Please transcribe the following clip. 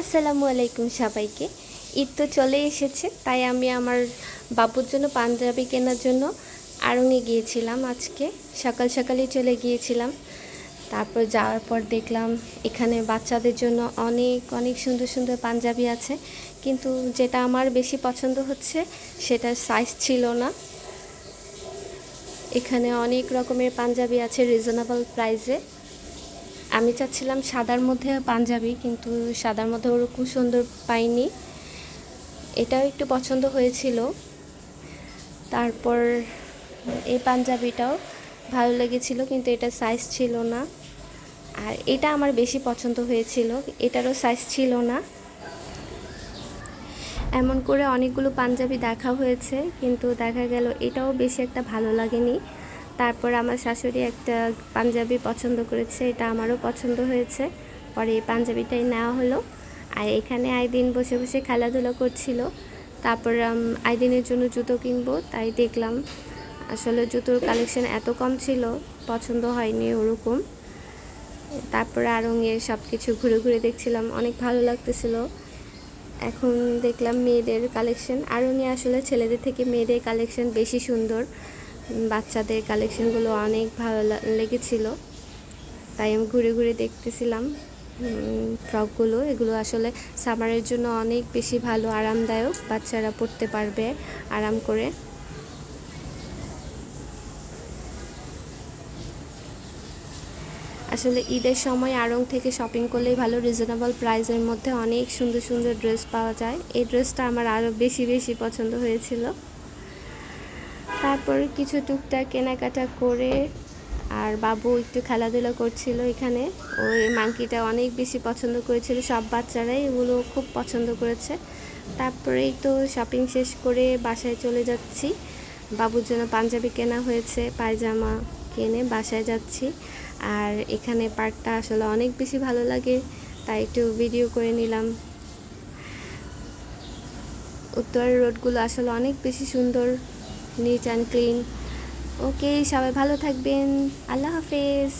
আসসালামু আলাইকুম সবাইকে। ঈদ তো চলে এসেছে, তাই আমি আমার বাবুর জন্য পাঞ্জাবি কেনার জন্য আড়ঙে গিয়েছিলাম আজকে। সকাল সকালই চলে গিয়েছিলাম। তারপর যাওয়ার পর দেখলাম এখানে বাচ্চাদের জন্য অনেক অনেক সুন্দর সুন্দর পাঞ্জাবি আছে। কিন্তু যেটা আমার বেশি পছন্দ হচ্ছে সেটার সাইজ ছিল না। এখানে অনেক রকমের পাঞ্জাবি আছে রিজনেবল প্রাইসে আমি চাচ্ছিলাম সাদার মধ্যে পাঞ্জাবি, কিন্তু সাদার মধ্যে ওরকম সুন্দর পাইনি। এটাও একটু পছন্দ হয়েছিল। তারপর এই পাঞ্জাবিটাও ভালো লেগেছিল, কিন্তু এটা সাইজ ছিল না। আর এটা আমার বেশি পছন্দ হয়েছিল, এটারও সাইজ ছিল না। এমন করে অনেকগুলো পাঞ্জাবি দেখা হয়েছে, কিন্তু দেখা গেল এটাও বেশি একটা ভালো লাগেনি। তারপর আমার শাশুড়ি একটা পাঞ্জাবি পছন্দ করেছে, এটা আমারও পছন্দ হয়েছে। পরে এই পাঞ্জাবিটাই নেওয়া হলো। আর এখানে আইদিন বসে বসে খেলাধুলা করছিল। তারপর আইদিনের জন্য জুতো কিনবো, তাই দেখলাম আসলে জুতোর কালেকশন এত কম ছিল, পছন্দ হয়নি ওরকম। তারপরে আরঙে সব কিছু ঘুরে ঘুরে দেখছিলাম, অনেক ভালো লাগতেছিল। এখন দেখলাম মেয়েদের কালেকশন আরঙে আসলে ছেলেদের থেকে মেয়েদের কালেকশন বেশি সুন্দর। বাচ্চাদের কালেকশনগুলো অনেক ভালো লেগেছিল। তাই আমি ঘুরে ঘুরে দেখতেছিলাম ফ্রকগুলো এগুলো আসলে সামারের জন্য অনেক বেশি ভালো, আরামদায়ক। বাচ্চারা পরতে পারবে আরাম করে। আসলে ঈদের সময় আড়ং থেকে শপিং করলেই ভালো রিজনেবল প্রাইসের মধ্যে অনেক সুন্দর সুন্দর ড্রেস পাওয়া যায়। এই ড্রেসটা আমার আরও বেশি বেশি পছন্দ হয়েছিল। তারপর কিছু টুকটাক কেনাকাটা করে আর বাবু একটু খেলাধুলা করছিল এখানে। ওই মাংকিটা অনেক বেশি পছন্দ করেছিল, সব বাচ্চারাই এগুলো খুব পছন্দ করেছে। তারপরেই তো শপিং শেষ করে বাসায় চলে যাচ্ছি। বাবুর জন্য পাঞ্জাবি কেনা হয়েছে, পায়জামা কিনে বাসায় যাচ্ছি। আর এখানে পার্কটা আসলে অনেক বেশি ভালো লাগে, তাই একটু ভিডিও করে নিলাম। উত্তরের রোডগুলো আসলে অনেক বেশি সুন্দর। নিট অ্যান্ড ক্লিন ওকে সবাই ভালো থাকবেন। আল্লাহ হাফেজ।